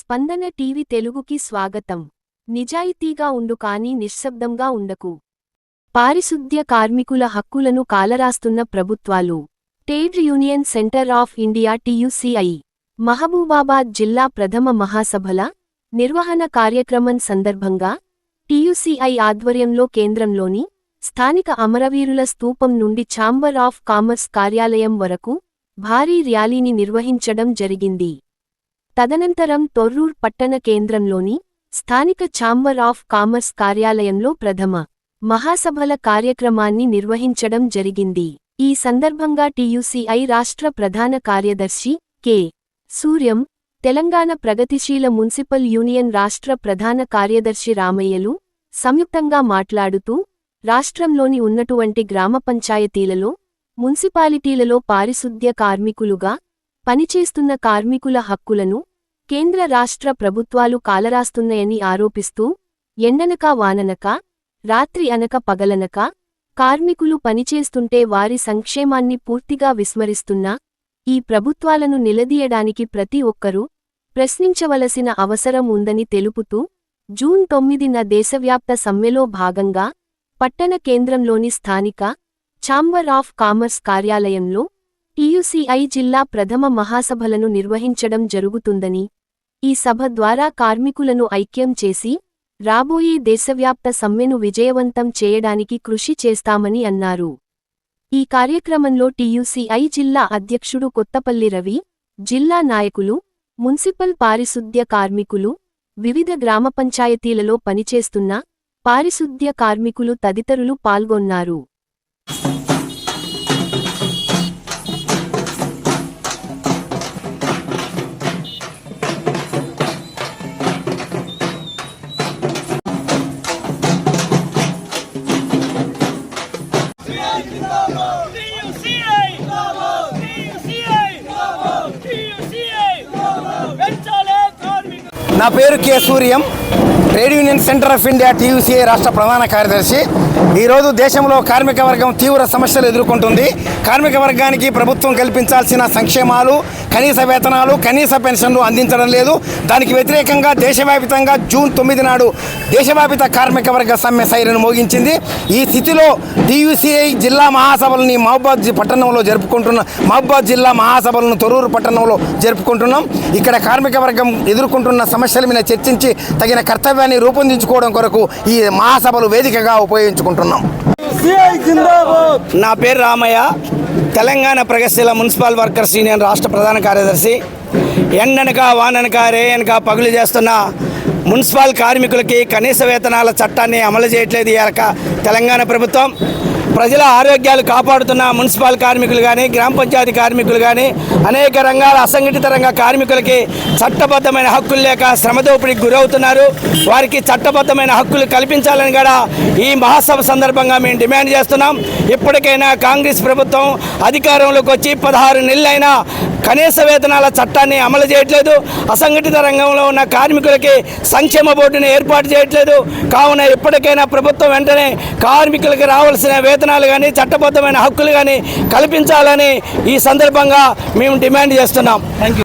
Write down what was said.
స్పందన టీవీ తెలుగుకి స్వాగతం. నిజాయితీగా ఉండు కానీ నిశ్శబ్దంగా ఉండకు. పారిశుద్ధ్య కార్మికుల హక్కులను కాలరాస్తున్న ప్రభుత్వాలు. Trade union centre of India TUCI. Mahabubabad జిల్లా ప్రథమ మహాసభల నిర్వహణ కార్యక్రమం సందర్భంగా టీయూసీఐ ఆధ్వర్యంలో కేంద్రంలోని స్థానిక అమరవీరుల స్తూపం నుండి ఛాంబర్ ఆఫ్ కామర్స్ కార్యాలయం వరకు భారీ ర్యాలీని నిర్వహించడం జరిగింది. తదనంతరం తొర్రూర్ పట్టణ కేంద్రంలోని స్థానిక ఛాంబర్ ఆఫ్ కామర్స్ కార్యాలయంలో ప్రథమ మహాసభల కార్యక్రమాన్ని నిర్వహించడం జరిగింది. ఈ సందర్భంగా టీయూసీఐ రాష్ట్ర ప్రధాన కార్యదర్శి కె. సూర్యం తెలంగాణ ప్రగతిశీల మున్సిపల్ యూనియన్ రాష్ట్ర ప్రధాన కార్యదర్శి రామయ్యలు సంయుక్తంగా మాట్లాడుతూ రాష్ట్రంలోని ఉన్నటువంటి గ్రామ పంచాయతీలలో మున్సిపాలిటీలలో పారిశుద్ధ్య కార్మికులుగా పనిచేస్తున్న కార్మికుల హక్కులను కేంద్ర రాష్ట్ర ప్రభుత్వాలు కాలరాస్తున్నాయని ఆరోపిస్తూ ఎండనక వాననక రాత్రి అనక పగలనక కార్మికులు పనిచేస్తుంటే వారి సంక్షేమాన్ని పూర్తిగా విస్మరిస్తున్నా ఈ ప్రభుత్వాలను నిలదీయడానికి ప్రతి ఒక్కరూ ప్రశ్నించవలసిన అవసరం ఉందని తెలుపుతూ జూన్ తొమ్మిదిన దేశవ్యాప్త సమ్మెలో భాగంగా పట్టణ కేంద్రంలోని స్థానిక ఛాంబర్ ఆఫ్ కామర్స్ కార్యాలయంలో టీయూసీఐ జిల్లా ప్రథమ మహాసభలను నిర్వహించడం జరుగుతుందని ఈ సభ ద్వారా కార్మికులను ఐక్యం చేసి రాబోయే దేశవ్యాప్త సమ్మెను విజయవంతం చేయడానికి కృషి చేస్తామని అన్నారు. ఈ కార్యక్రమంలో టీయూసీఐ జిల్లా అధ్యక్షుడు కొత్తపల్లి రవి జిల్లా నాయకులు మున్సిపల్ పారిశుద్ధ్య కార్మికులు వివిధ గ్రామ పంచాయతీలలో పనిచేస్తున్న పారిశుద్ధ్య కార్మికులు తదితరులు పాల్గొన్నారు. నా పేరు K Suryam. Trade union centre of India TUCA రాష్ట్ర ప్రధాన కార్యదర్శి. ఈరోజు దేశంలో కార్మిక వర్గం తీవ్ర సమస్యలు ఎదుర్కొంటుంది. కార్మిక వర్గానికి ప్రభుత్వం కల్పించాల్సిన సంక్షేమాలు కనీస వేతనాలు కనీస పెన్షన్లు అందించడం లేదు. దానికి వ్యతిరేకంగా దేశవ్యాప్తంగా జూన్ తొమ్మిది నాడు దేశవ్యాపిత కార్మిక వర్గ సమ్మె సైరను మోగించింది. ఈ స్థితిలో డియూసీఐ జిల్లా మహాసభలని మహబాద్ జి- పట్టణంలో జరుపుకుంటున్న మహబాద్ జిల్లా మహాసభలను తొరూరు పట్టణంలో జరుపుకుంటున్నాం. ఇక్కడ కార్మిక వర్గం ఎదుర్కొంటున్న సమస్యల మీద చర్చించి తగిన కర్తవ్యాన్ని రూపొందించుకోవడం కొరకు ఈ మహాసభలు వేదికగా ఉపయోగించుకుంటున్నాం. నా పేరు రామయ్య. తెలంగాణ ప్రగతిశీల మున్సిపల్ వర్కర్స్ యూనియన్ రాష్ట్ర ప్రధాన కార్యదర్శి. ఎండనక వాననక రేయనక పగులు చేస్తున్న మున్సిపల్ కార్మికులకి కనీస వేతనాల చట్టాన్ని అమలు చేయట్లేదు ఈ తెలంగాణ ప్రభుత్వం. ప్రజల ఆరోగ్యాలు కాపాడుతున్న మున్సిపల్ కార్మికులు కానీ గ్రామ పంచాయతీ కార్మికులు కానీ అనేక రంగాల అసంఘటిత రంగ కార్మికులకి చట్టబద్ధమైన హక్కులు లేక శ్రమదోపిడికి గురవుతున్నారు. వారికి చట్టబద్ధమైన హక్కులు కల్పించాలని కూడా ఈ మహాసభ సందర్భంగా మేము డిమాండ్ చేస్తున్నాం. ఇప్పటికైనా కాంగ్రెస్ ప్రభుత్వం అధికారంలోకి వచ్చి పదహారు నెలలైనా కనీస వేతనాల చట్టాన్ని అమలు చేయట్లేదు. అసంఘటిత రంగంలో ఉన్న కార్మికులకి సంక్షేమ బోర్డుని ఏర్పాటు చేయట్లేదు. కావున ఇప్పటికైనా ప్రభుత్వం వెంటనే కార్మికులకి రావాల్సిన వేతనాలు కానీ చట్టబద్ధమైన హక్కులు కానీ కల్పించాలని ఈ సందర్భంగా మేము డిమాండ్ చేస్తున్నాం. Thank you